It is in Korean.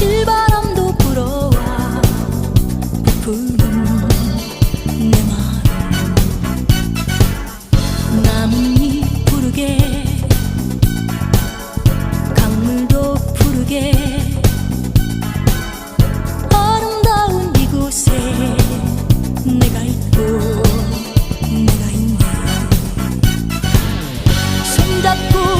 실바람도 불어와 부푸는 내 마음. 나뭇잎 부르게 강물도 부르게. 아름다운 이곳에 내가 있고 내가 있네. 잡고